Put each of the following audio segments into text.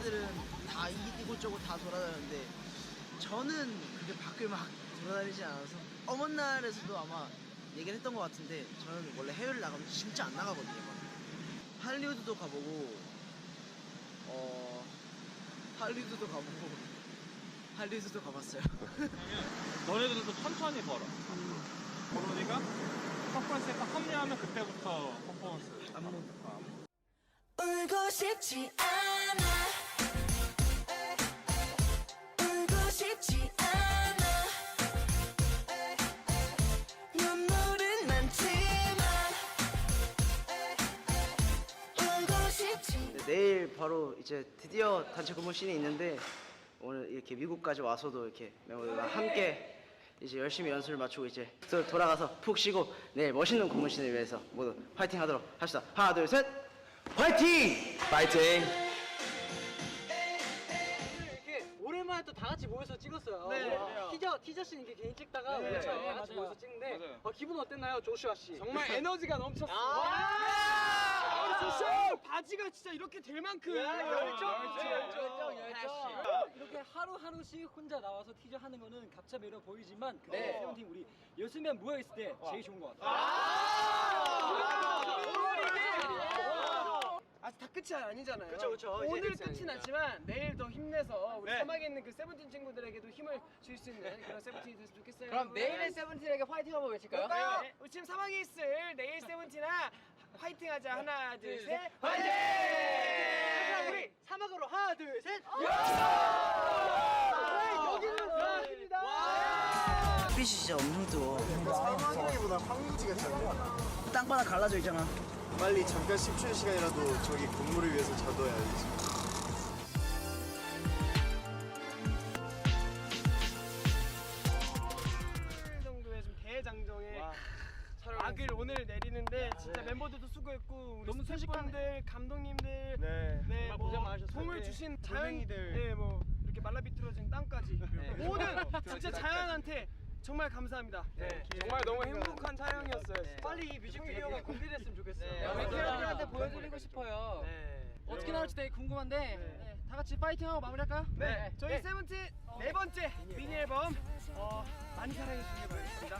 애들은 다 이곳저곳 다 돌아다니는데 저는 그게 밖을 막 돌아다니지 않아서 어머니 날에서도 아마 얘기를 했던 것 같은데 저는 원래 해외를 나가면 진짜 안 나가거든요. 막. 할리우드도 가보고 어 할리우드도 가보고 할리우드도 가봤어요. 너네들도 천천히 벌어. 그러니까 퍼포먼스에 딱 합류하면 그때부터 퍼포먼스. 안무 울고 싶지 않아 내일 바로 이제 드디어 단체 근무씬이 있는데 오늘 이렇게 미국까지 와서도 이렇게 멤버들과 함께 이제 열심히 연습을 마치고 이제 또 돌아가서 푹 쉬고 내일 멋있는 근무씬을 위해서 모두 파이팅 하도록 합시다. 하나 둘 셋, 파이팅! 파이팅! 모여서 찍었어요. 네. 어, 티저 티저씬 이렇게 괜히 찍다가 네. 오랜만에 네, 다 같이 맞아요. 모여서 찍는데 맞아요. 어, 기분 어땠나요, 조슈아 씨? 정말 에너지가 넘쳤어. 아, 조슈 바지가 진짜 이렇게 될 만큼 열정, 열정, 열정. 이렇게 하루 하루씩 혼자 나와서 티저 하는 거는 각자 매력 보이지만 그 네. 세븐틴 우리 열심히 모여 있을 때 제일 좋은 것 같아요. 아직 다 끝이 아니잖아요. 그쵸, 그쵸. 이제 오늘 끝이 끝이 아니니까. 났지만 내일 더 힘내서 우리 네. 사막에 있는 그 세븐틴 친구들에게도 힘을 줄 수 있는 그런 세븐틴이 됐으면 좋겠어요. 그럼 여러분. 내일의 세븐틴에게 파이팅 한번 외칠까요? 그럴까요? 우리 지금 사막에 있을 내일 세븐틴아 화이팅하자 하나 둘 둘, 셋 셋. 화이팅! 그럼 우리 사막으로 하나 둘 셋. 여기는 사막입니다. 빛이 진짜 엄청 뜨거. 사막이보다 황무지가 잖아 땅바닥 갈라져 있잖아. 빨리 잠깐 10초의 시간이라도 저기 근무를 위해서 자둬야지. 오늘 정도의 좀 대장정의 악을 오늘 내리는데 진짜 멤버들도 수고했고 우리 너무 스태프분들 감독님들 네. 네, 정말 뭐 고생 많으셨어요. 도움을 네. 주신 자연, 골뱅이들. 네, 뭐 이렇게 말라 비틀어진 땅까지 모든 진짜 자연한테 정말 감사합니다. 네, 정말 너무 행복한 촬영이었어요. 진짜. 빨리 이 뮤직비디오가 공개됐으면 좋겠어요. 네. 팬들한테 네. 보여드리고 싶어요. 네. 어떻게 나올지 되게 궁금한데 네, 다 같이 파이팅하고 마무리할까요? 네, 저희 세븐틴 네 번째 미니 앨범 어, 많이 사랑해 주시길 바라겠습니다.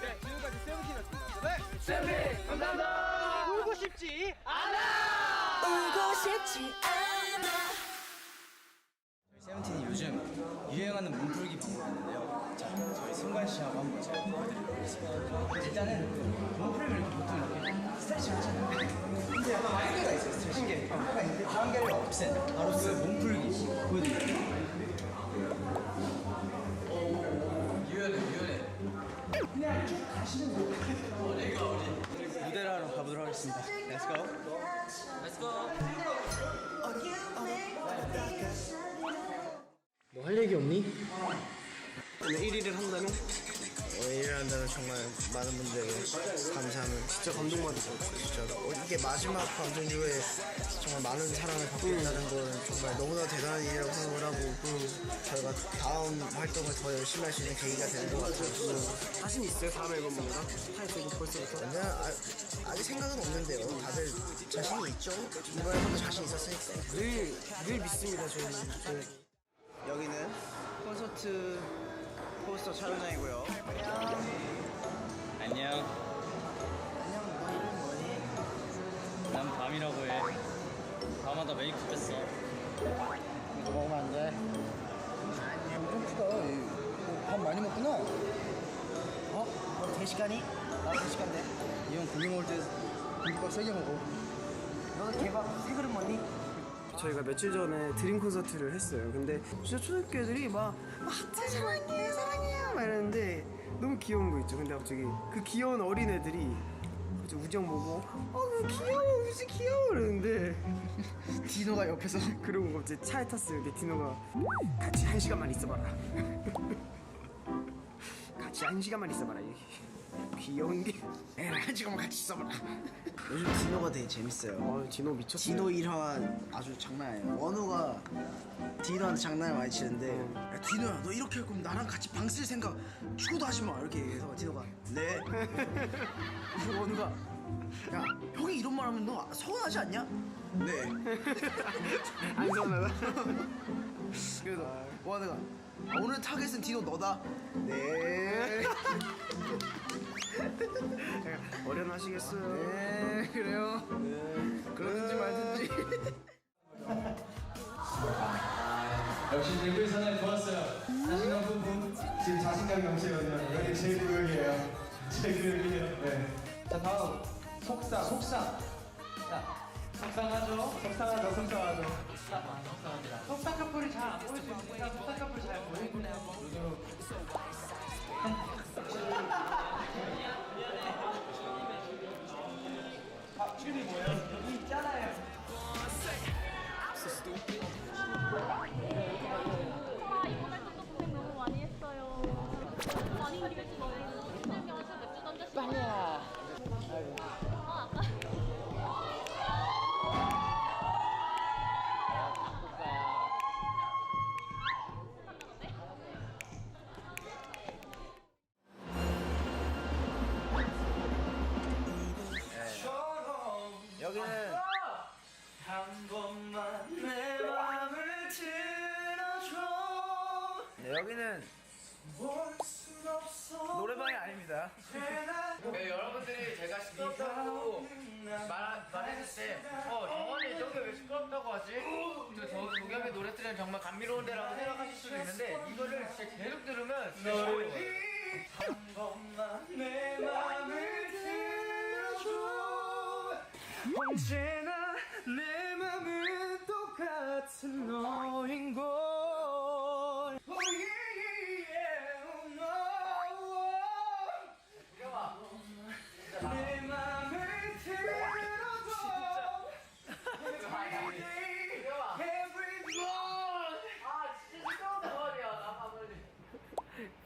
네, 지금까지 세븐틴이었습니다. 네, 세븐틴 감사합니다. 울고 싶지 울고 싶지 않아 세븐틴이 요즘 유행하는 몸풀기 방법이 있는데요. 승관 씨하고 한번 제가 보여드리도록 하겠습니다. 일단은 몸풀기를 이렇게 보통 스트레칭 하잖아요. 근데 한계가 있어요, 스트레칭. 한계. 한계가 있는데 그 한계를 없앤 바로 그 몸풀기 보여드릴게요. 많은 분들에게 감사함을 진짜 감동받았어요 진짜로 어, 이게 마지막 방송 이후에 정말 많은 사랑을 받고 있다는 건 정말 너무나 대단한 일이라고 생각을 하고 저희가 다음 활동을 더 열심히 할 수 있는 계기가 되는 것 같아요 자신 있어요 다음 앨범보다? 타이틀도 벌써부터? 아, 아직 생각은 없는데요 다들 자신이 있죠? 이번 앨범도 자신 있었으니까 늘, 늘 믿습니다 저희는 저희. 여기는 콘서트 포스터 촬영장이고요. 안녕. 안녕, 너 이름 뭐니? 난 밤이라고 해. 밤마다 메이크업 했어. 이거 먹으면 안 돼. 엄청 크다. 밥 많이 먹구나. 어? 너 대식가니? 나도 대식가인데. 이형 고기 먹을 때 김밥 세개 먹어. 너는 개밥 세 그릇 먹니? 저희가 며칠 전에 드림 콘서트를 했어요. 근데 진짜 초등학교 애들이 막, 막 하트 사랑해요, 사랑해요 막 이러는데 너무 귀여운 거 있죠. 근데 갑자기 그 귀여운 어린 애들이 갑자기 우정 보고 어, 그 귀여워, 우지 귀여워 이러는데 디노가 옆에서 그러고 갑자기 차에 탔어요. 근데 디노가 같이 한 시간만 있어봐라. 같이 한 시간만 있어봐라. 이 귀여운 게한 시간만 같이 있어봐라. 요즘 디노가 되게 재밌어요. 어, 디노 미쳤어. 디노 일화 아주 장난 아니에요. 원우가 디노한테 장난을 많이 치는데 야, 디노야 너 이렇게 할 거면 나랑 같이 방 쓸 생각 죽어도 하지 마 이렇게 해서 디노가 네 원우가 야 형이 이런 말 하면 너 서운하지 않냐? 네. 안 서운하다. 그래서 원우가 아, 오늘 타겟은 디노 너다. 네. 어련하시겠어요? 네, 그래요. 네. 그러든지 말든지. 역시 데뷔 선을 좋았어요. 자신감 뿜뿜. 지금 자신감이 넘치거든요. 여기 제 구역이에요. 제 구역이에요. 네. 자 다음 속상. 속상. 자 속상하죠? 속상하죠. 속상하죠. 자, 속상합니다. 속상 커플이 잘 안 보일 수 있으니까 속상 커플 잘 보이는 애 한번 요즘 맥 어, 정원이 저게 왜 시끄럽다고 하지? 저, 저 조경의 노래 들으면 정말 감미로운 데라고 생각하실 수도 있는데, 이거를 진짜 계속 들으면 진짜 좋아요. 한 번만 내 맘을 들어줘. 언제나 내 맘은 똑같은 너인 걸. Oh yeah,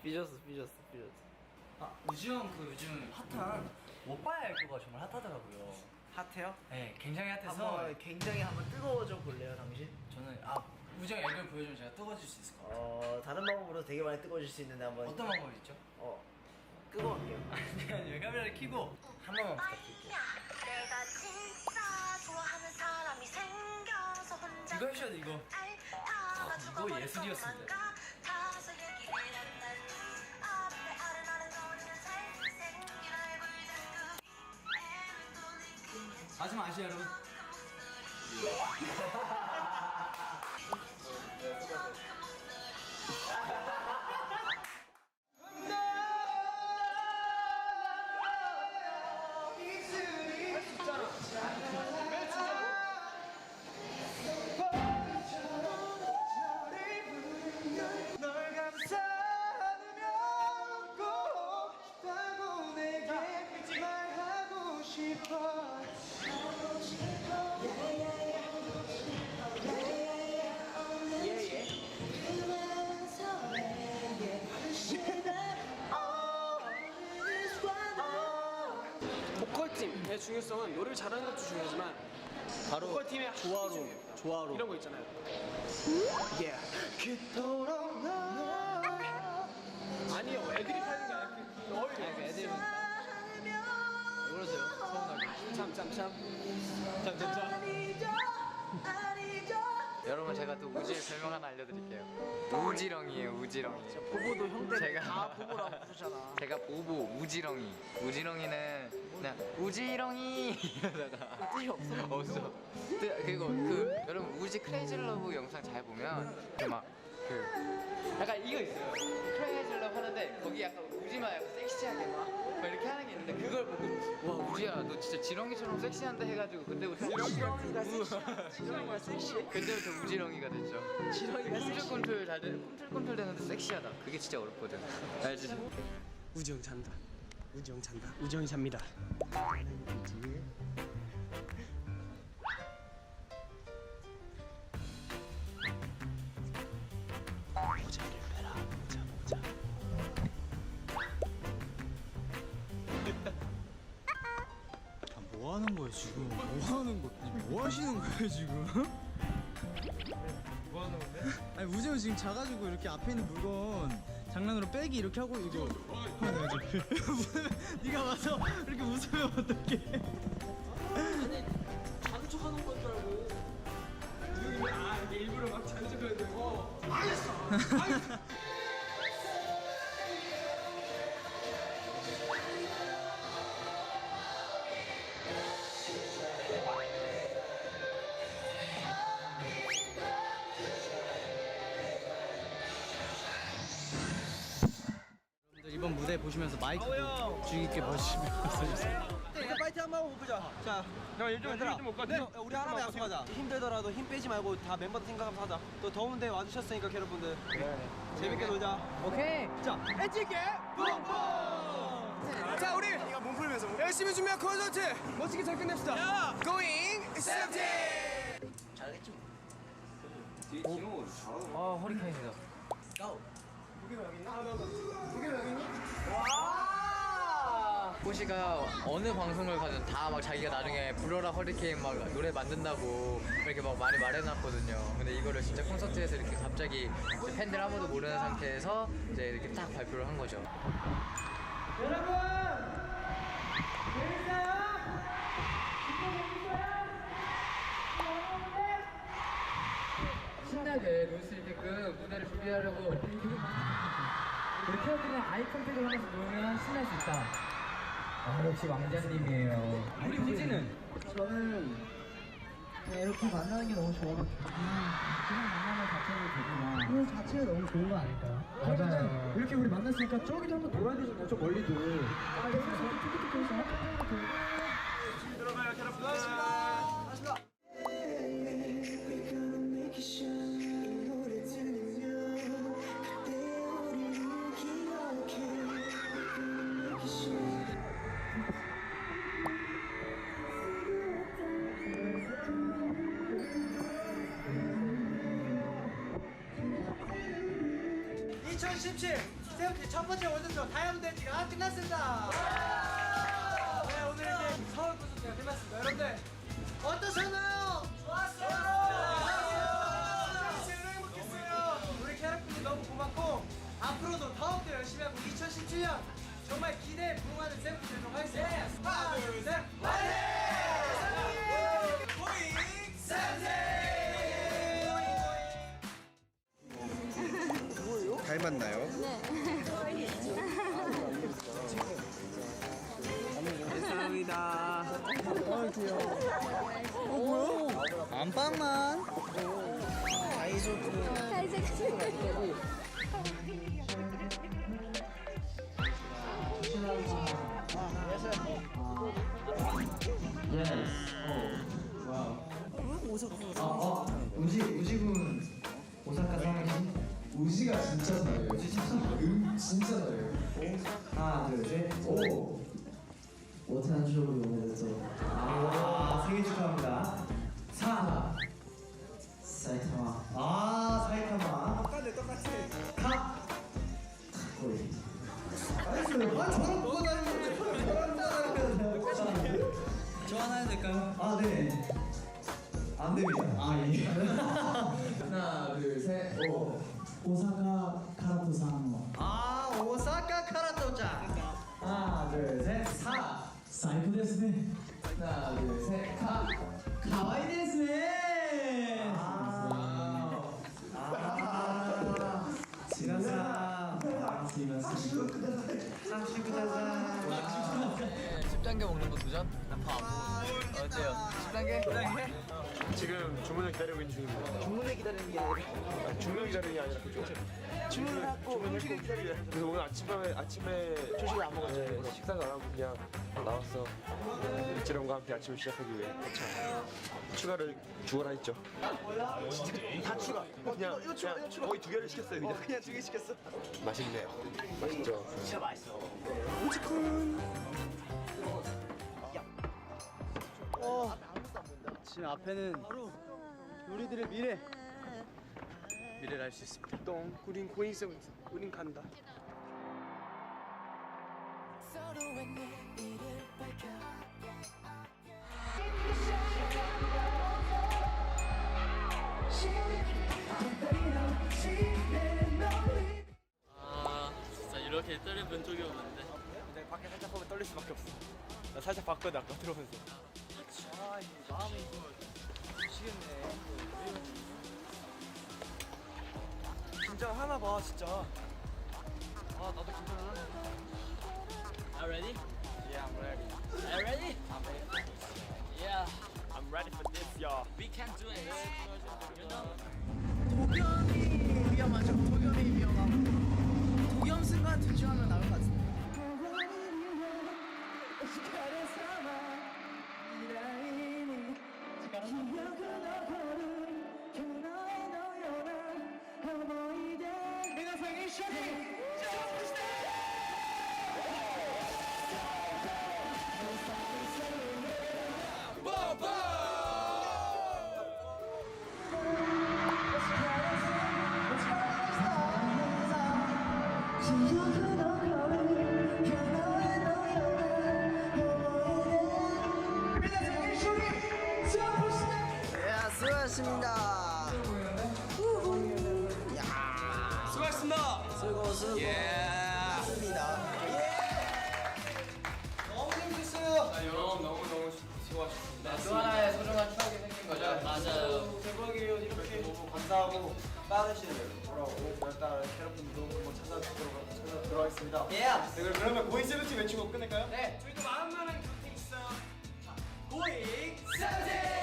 삐졌어, 삐졌어, 삐졌어. 아, 우지 형그 요즘 핫한 오빠야 그거 정말 핫하더라고요. 핫해요? 네, 굉장히 핫해서 한번 굉장히 한번 뜨거워져 볼래요, 당신? 저는 아 우지 형 애교 보여주면 제가 뜨거워질 수 있을 것 같아요. 어, 다른 방법으로 되게 많이 뜨거워질 수 있는데 한번 어떤 방법이 있죠? 어, 끄고 갈게요. 아니요, 카메라를 켜고 한 번만 부탁드릴게요. 내가 진짜 좋아하는 사람이 생겨서 혼자 이거 해주셔야 돼 이거. 아, 이거 예술이었습니다. 하지 마시죠 여러분. 중요성은 노래를 잘하는 것도 중요하지만 바로 보컬 팀의 조화로 조화로. 이런 거 있잖아요. 그토록 널 아니요 애들이 하는 게 아니라 그 너희 애들. 그러세요, 서운하게. 참참참 참참참 여러분, 제가 또 우지의 별명 하나 알려드릴게요. 우지렁이에요, 우지렁이. 보보도 형들 제가- 다 보보라고 부르잖아. 제가 보보, 우지렁이. 우지렁이는 그냥 우지렁이 이러다가 뜻이 없어. 없어. 뜨- 그리고 그 여러분 우지 크레이지 러브 영상 잘 보면 그막그 약간 이거 있어요. 크레이지 러브 하는데 거기 약간 우지만 약간 섹시하게 막, 막 이렇게 하는 게 있는데 그걸 보고 와 우지야 너 진짜 지렁이처럼 섹시한데 해가지고 그때부터 지렁이가 섹시해. 지렁이가 섹시해. 그때부터 우지렁이가 됐죠. 지렁이가 꿈틀 섹시해. 꿈틀 잘 돼, 꿈틀 꿈틀 되는데 섹시하다. 그게 진짜 어렵거든. 알지? 우지 형 잔다. 우지 형 잔다. 우지 형이 잡니다. 뭐 지금? 뭐 하는 거? 뭐 하시는 거예요 지금? 뭐 하는 건데? 아니 우재현 지금 자가지고 이렇게 앞에 있는 물건 장난으로 빼기 이렇게 하고 이거 하는 거지. 네가 와서 이렇게 웃으면 어떡해? 이번 무대 보시면서 마이크 주의 깊게 보시면 써주세요. 일단 파이팅 한번 하고 보자. 자, 야, 요즘 얘들아, 네, 우리 하나만 약속하자. 힘들더라도 힘 빼지 말고 다 멤버들 생각하면서 하자. 또 더운데 와주셨으니까 여러분들 재밌게 놀자. 오케이. 자, 엣지게 뿜뿜. 자, 우리 몸 풀면서 열심히 준비한 콘서트 멋지게 잘 끝냅시다. Going 70. 잘하겠지 뭐. 아 허리케인이다. 호시가 어느 방송을 가든 다 막 자기가 나중에 불어라 허리케인 막 노래 만든다고 이렇게 막 많이 말해놨거든요. 근데 이거를 진짜 콘서트에서 이렇게 갑자기 팬들 아무도 모르는 상태에서 이제 이렇게 딱 발표를 한 거죠. 신나게 놀 수 있게끔 무대를 준비하려고 우리 태어들은 아이 컨택을 하면서 놀면 신날 수 있다. 아 역시 왕자님이에요. 우리 우지는 저는 그냥 이렇게 만나는 게 너무 좋아. 그냥, 그냥 만나는 자체도 되구나. 그 자체가 너무 좋은 거 아닐까요? 맞아요. 이렇게 우리 만났으니까 저기도 한번 놀아야 되잖아요. 저 멀리도. 아, 여기서 툭툭툭 해서 세븐틴 첫 번째 월드투어 다이아몬드 엣지가 끝났습니다. 네, 오늘 이제 서울 콘서트가 끝났습니다. 여러분들 어떠셨나요? 좋았어요. 너무 고맙고 앞으로도 더욱더 열심히 하고 2017년 오. 못한 추억이 오면서. 아, 생일 축하합니다. 4. 사. 사이코 데스네. 하나 둘 셋. 카. 가와이 데스네. 아. 아. 지나사. 아, 지나사. 10단계 먹는 거 도전? 나밥 어때요? 10단계? 지금 주문을 기다리고 있는 중입니다. 주문을 기다리는 게 아니라 주문 기다리는 게 아니라 그죠? 주문을 하고 음식을 기다리는 그래서 오늘 아침에 아침에 조식을 안 먹었잖아요. 네, 식사를 안 하고 그냥 나왔어. 일지령과 함께 아침을 시작하기 위해 추가를 주거나 했죠. 다 추가. 그냥, 이거 추가, 그냥 이거 추가. 거의 두 개를 시켰어요. 그냥. 그냥 두 개 시켰어. 맛있네요. 맛있죠. 진짜 맛있어. 지금 앞에는 우리들의 미래. 미래를 알 수 있습니다. 똥. 우린 고잉 세븐틴. 우린 간다. 아 진짜 이렇게 떨릴 본 적이 없는데 근데 밖에 살짝 보면 떨릴 수밖에 없어. 나 살짝 봤거든 아까 들어오면서. 긴장하나 봐 진짜. 아 나도 긴장하나. Are you ready? Yeah, I'm ready. Are you ready? I'm ready. Yeah, I'm ready for this, y'all. we can do it. You know? 독염이 위험하죠. 독염 수고하셨습니다. 수고 수고. 예. 너무 재밌었어요. 여러분 너무 너무 수고하셨습니다. 또 하나의 소중한 추억이 생긴 거죠. 맞아요. 대박이에요. 이렇게 너무 감사하고 빠르신 돌아오고 열달 캐럿분도 한번 찾아뵙도록 찾아뵙도록 하겠습니다. 예. 네, 그럼 그러면 고잉 세븐틴 외치고 끝낼까요? 네. 저희도 마음 많은 곁에 있어요. 자, 고잉 세븐틴.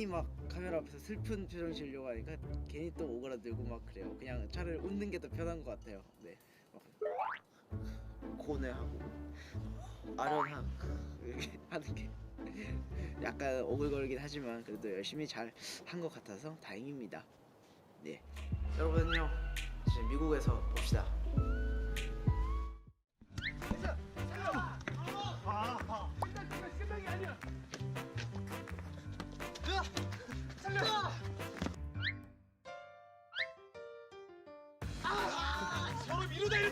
괜히 막 카메라 앞에서 슬픈 표정 지으려고 하니까 괜히 또 오그라들고 막 그래요. 그냥 차라리 웃는 게 더 편한 것 같아요. 네. 막 고뇌하고 아련함 이렇게 하는 게 약간 오글거리긴 하지만 그래도 열심히 잘 한 것 같아서 다행입니다. 네. 여러분요 이제 미국에서 봅시다. 서로 미루다 이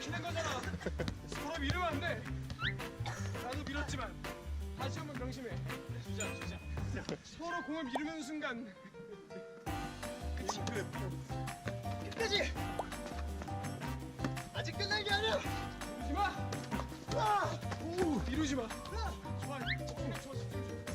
된 거잖아. 서로 미루면 안 돼. 나도 밀었지만 다시 한번 명심해. 주자, 주자. 서로 공을 미루는 순간 끝이 끝. 끝까지. 아직 끝난 게 아니야. 미루지 마. 아! 오, 미루지 마. 좋아. 좋아, 좋아, 좋아. 아!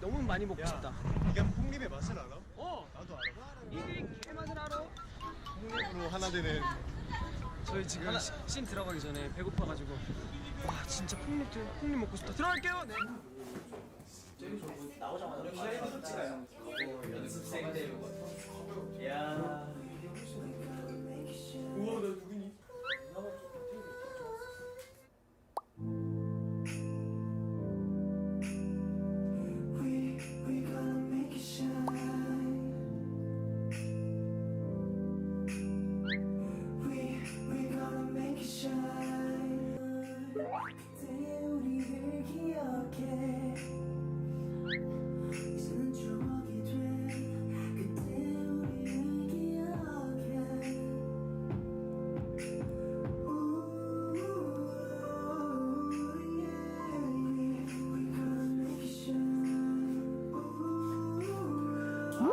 너무 많이 먹고 싶다. 네가 폭립의 맛을 알아? 어, 나도 알아. 이들이 개맛을 알아. 폭립으로 하나 되는 저희 지금 시- 씬 들어가기 전에 배고파가지고 와 진짜 폭립 폭립 먹고 싶다. 들어갈게요. 네. 우와 나 누구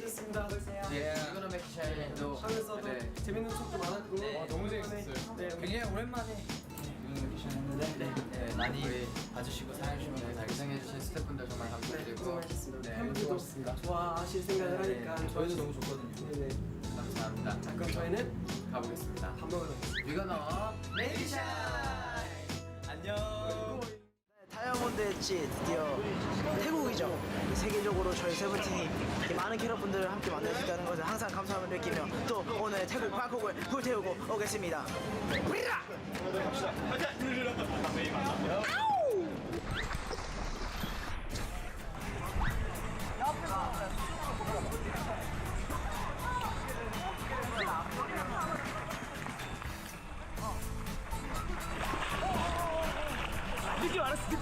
많으셨습니다 예. 이거는 맥샤인도 하면서도 네. 재밌는 추억도 많았고 네. 와, 너무 재밌었어요 네, 굉장히 오랜만에 미션했는데 네, 네, 많이 봐주시고 사랑해주시면 달성해주신 스태프분들 정말 감사드리고 네, 좋았습니다. 좋아하실 생각을 하니까 저희도 너무 좋거든요. 네. 감사합니다. 자 그럼 저희는 가보겠습니다. 밥 먹으러 가겠습니다. 위거너 메디샤 안녕. 다이아몬드 엣지 드디어 태국이죠. 세계적으로 저희 세븐틴이 이렇게 많은 캐럿분들을 함께 만날 수 있다는 것을 항상 감사함을 느끼며 또 오늘 태국 방콕을 불태우고 오겠습니다. 우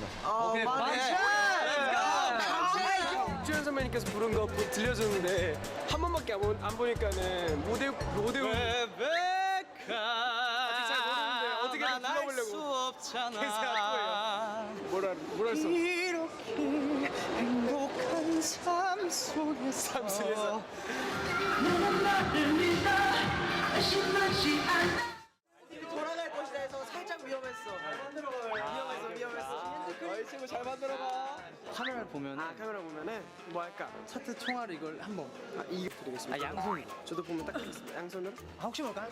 막내 디노가 하신다. 어, 만찬! 주현 선배님께서 부른 거 부- 들려줬는데 한 번밖에 안, 보, 안 보니까는 무대 무대 레베카 아직 잘 모르는데 어떻게든 불러보려고 수 없잖아. 계속 할 거예요. 뭐라 뭐라 했어? 이렇게 행복한 삶 속에서 삶 속에서? 돌아갈 것이다 해서 살짝 위험했어. 위험했어, 너희 친구 잘 만들어가 카메라를 보면 아 카메라 보면은 뭐 할까? 차트 총알을 이걸 한번 아 이게 드리겠습니다. 아 양손으로. 저도 보면 딱 양손으로? 아, 혹시 뭘까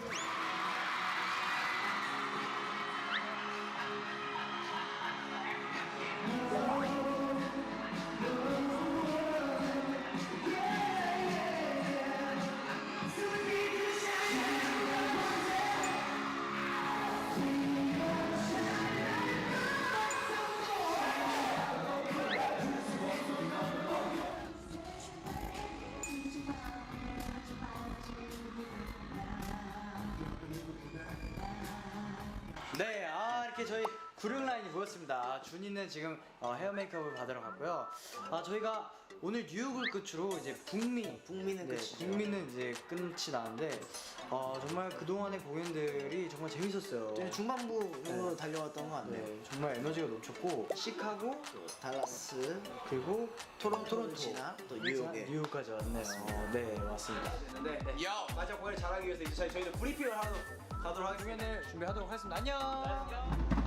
이렇게 저희 구룡 라인이 모였습니다. 준이는 지금 어, 헤어 메이크업을 받으러 갔고요. 아 저희가 오늘 뉴욕을 끝으로 이제 북미, 북미는 네, 끝이죠. 북미는 이제 끝이 나는데 어, 정말 그 동안의 공연들이 정말 재밌었어요. 저희 중반부로 달려왔던 것 같네요. 네, 정말 에너지가 넘쳤고 시카고 달라스, 그리고 토론토, 지나 또 뉴욕에. 뉴욕까지 왔네요. 네, 맞습니다. 네, 네. 마지막 공연을 잘하기 위해서 이제 저희, 저희는 브리핑을 하러 가도록 하겠습니다. 준비하도록 하겠습니다. 안녕. 네,